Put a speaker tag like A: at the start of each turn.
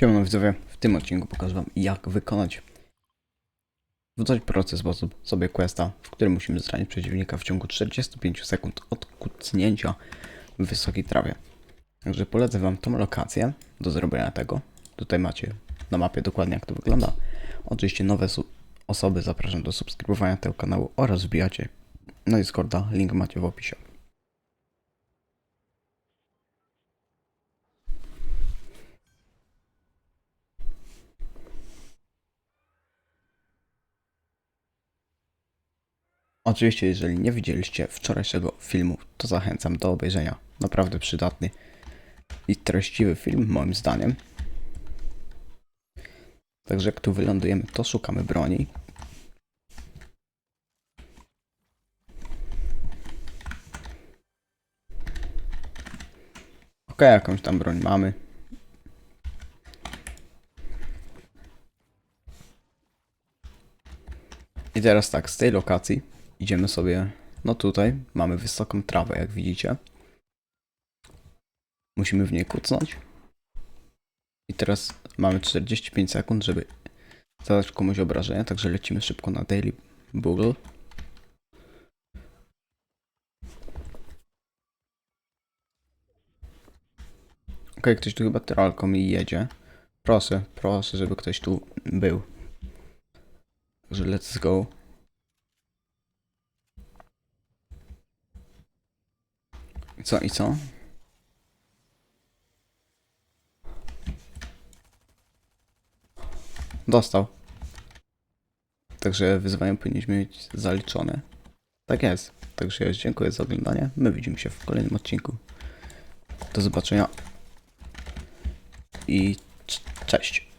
A: Siemano widzowie, w tym odcinku pokażę wam jak wykonać w prosty sposób sobie questa, w którym musimy zranić przeciwnika w ciągu 45 sekund od kucnięcia w wysokiej trawie. Także polecę wam tą lokację do zrobienia tego. Tutaj macie na mapie dokładnie jak to wygląda. Oczywiście nowe osoby zapraszam do subskrybowania tego kanału oraz wbijacie na Discorda, link macie w opisie. Oczywiście, jeżeli nie widzieliście wczorajszego filmu, to zachęcam do obejrzenia. Naprawdę przydatny i treściwy film, moim zdaniem. Także jak tu wylądujemy, to szukamy broni. Ok, jakąś tam broń mamy. I teraz tak, z tej lokacji idziemy sobie, no tutaj mamy wysoką trawę, jak widzicie. Musimy w niej kucnąć. I teraz mamy 45 sekund, żeby zadać komuś obrażenia, także lecimy szybko na Daily Bugle. Okej, ktoś tu chyba tralką mi jedzie. Proszę, proszę, żeby ktoś tu był. Także let's go. Co, i co? Dostał. Także wyzwanie powinniśmy mieć zaliczone. Tak jest. Także dziękuję za oglądanie. My widzimy się w kolejnym odcinku. Do zobaczenia. I cześć.